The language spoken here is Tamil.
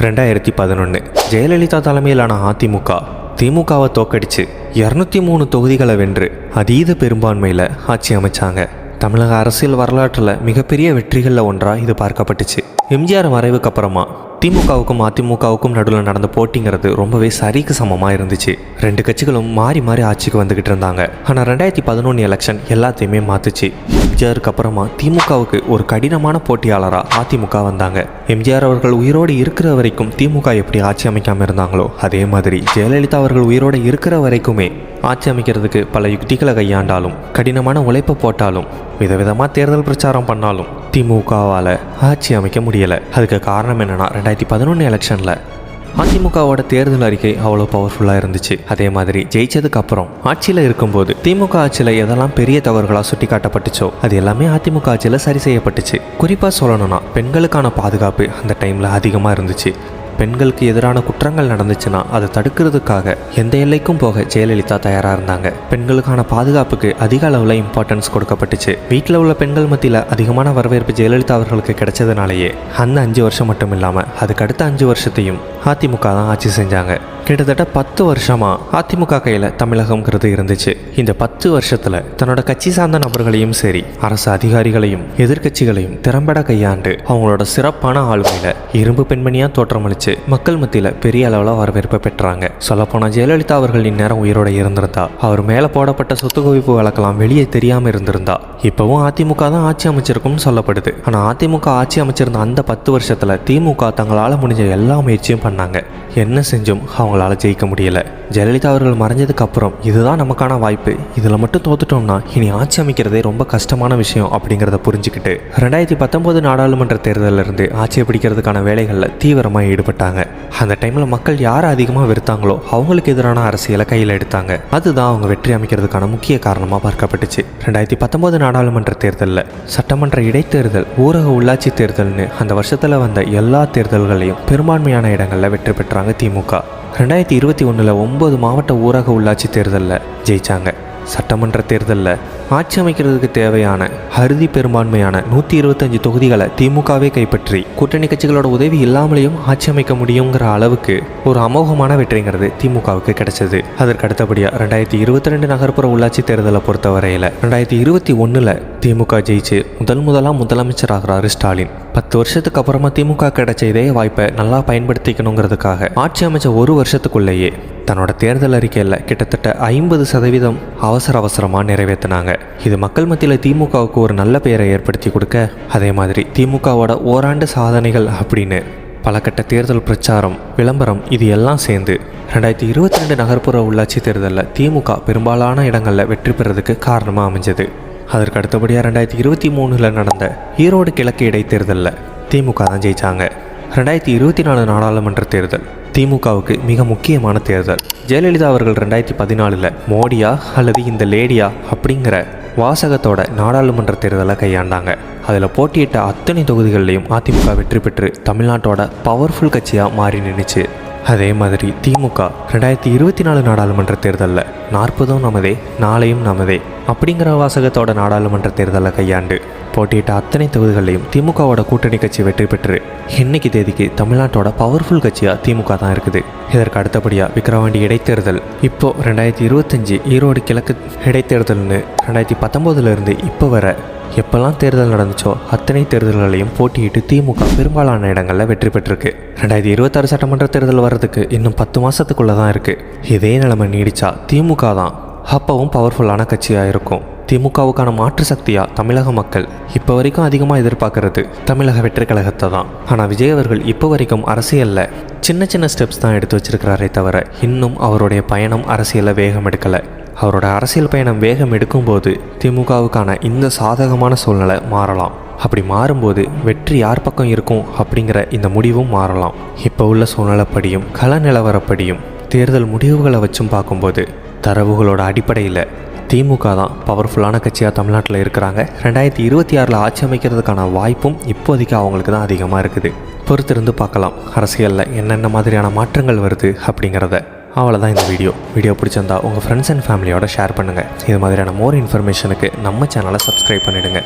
ரெண்டாயிரத்தி பதினொன்று ஜெயலலிதா தலைமையிலான அதிமுக திமுகவை தோக்கடிச்சு இரநூத்தி மூணு தொகுதிகளை வென்று அதீத பெரும்பான்மையில் ஆட்சி அமைச்சாங்க. தமிழக அரசியல் வரலாற்றில் மிகப்பெரிய வெற்றிகளில் ஒன்றாக இது பார்க்கப்பட்டுச்சு. எம்ஜிஆர் மறைவுக்கு அப்புறமா திமுகவுக்கும் அதிமுகவுக்கும் நடுவில் நடந்த போட்டிங்கிறது ரொம்பவே சரிக்கு சமமாக இருந்துச்சு. ரெண்டு கட்சிகளும் மாறி மாறி ஆட்சிக்கு வந்துக்கிட்டு இருந்தாங்க. ஆனால் ரெண்டாயிரத்தி பதினொன்று எலெக்ஷன் எல்லாத்தையுமே மாற்றுச்சு எம்ஜிஆருக்கு அப்புறமா திமுகவுக்கு ஒரு கடினமான போட்டியாளராக அதிமுக வந்தாங்க. எம்ஜிஆர் அவர்கள் உயிரோடு இருக்கிற வரைக்கும் திமுக எப்படி ஆட்சி அமைக்காமல் இருந்தாங்களோ அதே மாதிரி ஜெயலலிதா அவர்கள் உயிரோடு இருக்கிற வரைக்குமே ஆட்சி அமைக்கிறதுக்கு பல யுக்திகளை கையாண்டாலும் கடினமான உழைப்பை போட்டாலும் விதவிதமாக தேர்தல் பிரச்சாரம் பண்ணாலும் திமுகவால் ஆட்சி அமைக்க முடியலை. அதுக்கு காரணம் என்னென்னா ரெண்டாயிரத்தி பதினொன்று எலெக்ஷனில் அதிமுகவோட தேர்தல் அறிக்கை அவ்வளோ பவர்ஃபுல்லாக இருந்துச்சு. அதே மாதிரி ஜெயிச்சதுக்கு அப்புறம் ஆட்சியில் இருக்கும்போது திமுக ஆட்சியில் எதெல்லாம் பெரிய தவறுகளாக சுட்டி காட்டப்பட்டுச்சோ அது எல்லாமே அதிமுக ஆட்சியில் சரி செய்யப்பட்டுச்சு. குறிப்பாக சொல்லணும்னா பெண்களுக்கான பாதுகாப்பு அந்த டைமில் அதிகமாக இருந்துச்சு. பெண்களுக்கு எதிரான குற்றங்கள் நடந்துச்சுன்னா அதை தடுக்கிறதுக்காக எந்த எல்லைக்கும் போக ஜெயலலிதா தயாராக இருந்தாங்க. பெண்களுக்கான பாதுகாப்புக்கு அதிக அளவில் இம்பார்ட்டன்ஸ் கொடுக்கப்பட்டுச்சு. வீட்டில் உள்ள பெண்கள் மத்தியில் அதிகமான வரவேற்பு ஜெயலலிதா அவர்களுக்கு கிடைச்சதுனாலேயே அந்த அஞ்சு வருஷம் மட்டும் இல்லாமல் அதுக்கு அடுத்த அஞ்சு வருஷத்தையும் அதிமுக தான் ஆட்சி செஞ்சாங்க. கிட்டத்தட்ட பத்து வருஷமாக அதிமுக கையில் தமிழகம்ங்கிறது இருந்துச்சு. இந்த பத்து வருஷத்தில் தன்னோட கட்சி சார்ந்த நபர்களையும் சரி அரசு அதிகாரிகளையும் எதிர்க்கட்சிகளையும் திறம்பட கையாண்டு அவங்களோட சிறப்பான ஆளுமையில இரும்பு பெண்மணியாக தோற்றமளிச்சு மக்கள் மத்தியில் பெரிய அளவில் வரவேற்பை பெற்றாங்க. சொல்லப்போனால் ஜெயலலிதா அவர்கள் இந்நேரம் உயிரோட இருந்திருந்தா அவர் மேலே போடப்பட்ட சொத்து குவிப்பு வழக்கெல்லாம் வெளியே தெரியாமல் இருந்திருந்தா இப்போவும் அதிமுக தான் ஆட்சி அமைச்சிருக்கும்னு சொல்லப்படுது. ஆனால் அதிமுக ஆட்சி அமைச்சிருந்த அந்த பத்து வருஷத்தில் திமுக தங்களால் முடிஞ்ச எல்லா முயற்சியும் பண்ணாங்க. என்ன செஞ்சும் அவங்க அவங்களால ஜெயிக்க முடியலை. ஜெயலலிதா அவர்கள் மறைஞ்சதுக்கு அப்புறம் இதுதான் நமக்கான வாய்ப்பு. இதில் மட்டும் தோத்துட்டோம்னா இனி ஆட்சி அமைக்கிறதே ரொம்ப கஷ்டமான விஷயம் அப்படிங்கிறத புரிஞ்சுக்கிட்டு ரெண்டாயிரத்தி பத்தொன்பது நாடாளுமன்ற தேர்தலில் இருந்து ஆட்சியை பிடிக்கிறதுக்கான வேலைகளில் தீவிரமாக ஈடுபட்டாங்க. அந்த டைமில் மக்கள் யார் அதிகமாக வெறுத்தாங்களோ அவங்களுக்கு எதிரான அரசியலை கையில் எடுத்தாங்க. அதுதான் அவங்க வெற்றி அமைக்கிறதுக்கான முக்கிய காரணமாக பார்க்கப்பட்டுச்சு. ரெண்டாயிரத்தி பத்தொன்பது நாடாளுமன்ற தேர்தலில் சட்டமன்ற இடைத்தேர்தல் ஊரக உள்ளாட்சி தேர்தல்னு அந்த வருஷத்தில் வந்த எல்லா தேர்தல்களையும் பெரும்பான்மையான இடங்களில் வெற்றி பெற்றாங்க திமுக. ரெண்டாயிரத்தி இருபத்தி ஒன்றில் ஒம்பது மாவட்ட ஊரக உள்ளாட்சி தேர்தலில் ஜெயிச்சாங்க. சட்டமன்ற தேர்தலில் ஆட்சி அமைக்கிறதுக்கு தேவையான அறுதி பெரும்பான்மையான நூற்றி இருபத்தஞ்சு தொகுதிகளை திமுகவே கைப்பற்றி கூட்டணி கட்சிகளோட உதவி இல்லாமலேயும் ஆட்சி அமைக்க முடியுங்கிற அளவுக்கு ஒரு அமோகமான வெற்றிங்கிறது திமுகவுக்கு கிடைச்சது. அதற்கு அடுத்தபடியாக ரெண்டாயிரத்தி இருபத்தி ரெண்டு நகர்ப்புற உள்ளாட்சி தேர்தலை பொறுத்தவரையில் ரெண்டாயிரத்தி இருபத்தி ஒன்றில் திமுக ஜெயிச்சு முதல் முதலாக முதலமைச்சராகிறாரு ஸ்டாலின். பத்து வருஷத்துக்கு அப்புறமா திமுக கிடைச்ச இதே வாய்ப்பை நல்லா பயன்படுத்திக்கணுங்கிறதுக்காக ஆட்சி அமைச்ச ஒரு வருஷத்துக்குள்ளேயே தன்னோட தேர்தல் அறிக்கையில் கிட்டத்தட்ட ஐம்பது சதவீதம் அவசர அவசரமாக நிறைவேற்றினாங்க இது மக்கள் மத்தியில் திமுகவுக்கு ஒரு நல்ல பெயரை ஏற்படுத்தி கொடுக்க அதே மாதிரி திமுகவோட ஓராண்டு சாதனைகள் அப்படின்னு பலகட்ட தேர்தல் பிரச்சாரம் விளம்பரம் இது எல்லாம் சேர்ந்து ரெண்டாயிரத்தி இருபத்தி ரெண்டு நகர்ப்புற உள்ளாட்சி தேர்தலில் திமுக பெரும்பாலான இடங்களில் வெற்றி பெறதுக்கு காரணமாக அமைஞ்சது. அதற்கு அடுத்தபடியாக ரெண்டாயிரத்தி இருபத்தி மூணில் நடந்த ஈரோடு கிழக்கு இடைத்தேர்தலில் திமுக தான் ஜெயித்தாங்க ரெண்டாயிரத்தி இருபத்தி நாலு நாடாளுமன்ற தேர்தல் திமுகவுக்கு மிக முக்கியமான தேர்தல். ஜெயலலிதா அவர்கள் ரெண்டாயிரத்தி பதினாலில் மோடியா அல்லது இந்த லேடியா அப்படிங்கிற வாசகத்தோட நாடாளுமன்ற தேர்தலை கையாண்டாங்க. அதில் போட்டியிட்ட அத்தனை தொகுதிகளிலையும் அதிமுக வெற்றி பெற்று தமிழ்நாட்டோட பவர்ஃபுல் கட்சியாக மாறி நின்றுச்சு அதே மாதிரி திமுக ரெண்டாயிரத்தி இருபத்தி நாலு நாடாளுமன்ற தேர்தலில் நாற்பதும் நமதே நாளையும் நமதே அப்படிங்கிற வாசகத்தோட நாடாளுமன்ற தேர்தலை கையாண்டு போட்டியிட்ட அத்தனை தொகுதிகளையும் திமுகவோட கூட்டணி கட்சி வெற்றி பெற்று இன்னைக்கு தேதிக்கு தமிழ்நாட்டோட பவர்ஃபுல் கட்சியாக திமுக தான் இருக்குது. இதற்கு அடுத்தபடியாக விக்கிரவாண்டி இடைத்தேர்தல். இப்போ ரெண்டாயிரத்தி இருபத்தஞ்சி ஈரோடு கிழக்கு இடைத்தேர்தல்னு ரெண்டாயிரத்தி பத்தொம்போதுலேருந்து இப்போ வர எப்பெல்லாம் தேர்தல் நடந்துச்சோ அத்தனை தேர்தல்களையும் போட்டியிட்டு திமுக பெரும்பாலான இடங்களில் வெற்றி பெற்றிருக்கு. ரெண்டாயிரத்தி இருபத்தாறு சட்டமன்ற தேர்தல் வர்றதுக்கு இன்னும் பத்து மாதத்துக்குள்ளே தான் இருக்குது இதே நிலைமை நீடிச்சா திமுக தான் அப்பவும் பவர்ஃபுல்லான கட்சியாக இருக்கும். திமுகவுக்கான மாற்று சக்தியாக தமிழக மக்கள் இப்போ வரைக்கும் அதிகமாக எதிர்பார்க்கறது தமிழக வெற்றி கழகத்தை தான். ஆனால் விஜய் அவர்கள் இப்போ வரைக்கும் அரசியலில் சின்ன சின்ன ஸ்டெப்ஸ் தான் எடுத்து வச்சிருக்கிறாரே தவிர இன்னும் அவருடைய பயணம் அரசியலில் வேகம் எடுக்கலை. அவரோட அரசியல் பயணம் வேகம் எடுக்கும்போது திமுகவுக்கான இந்த சாதகமான சூழ்நிலை மாறலாம். அப்படி மாறும்போது வெற்றி யார் பக்கம் இருக்கும் அப்படிங்கிற இந்த முடிவும் மாறலாம். இப்போ உள்ள சூழ்நிலைப்படியும் கள நிலவரப்படியும் தேர்தல் முடிவுகளை வச்சும் பார்க்கும்போது தரவுகளோட அடிப்படையில் திமுக தான் பவர்ஃபுல்லான கட்சியாக தமிழ்நாட்டில் இருக்கிறாங்க. ரெண்டாயிரத்தி இருபத்தி ஆறில் ஆட்சி அமைக்கிறதுக்கான வாய்ப்பும் இப்போதைக்கு அவங்களுக்கு தான் அதிகமாக இருக்குது. பொறுத்திருந்து பார்க்கலாம். அரசியலில் என்னென்ன மாதிரியான மாற்றங்கள் வருது அப்படிங்கிறத. அவ்வளோதான் இந்த வீடியோ. வீடியோ பிடிச்சிருந்தா உங்கள் ஃப்ரெண்ட்ஸ் அண்ட் ஃபேமிலியோட ஷேர் பண்ணுங்கள் இது மாதிரியான மோர் இன்ஃபர்மேஷனுக்கு நம்ம சேனலை சப்ஸ்கிரைப் பண்ணிவிடுங்க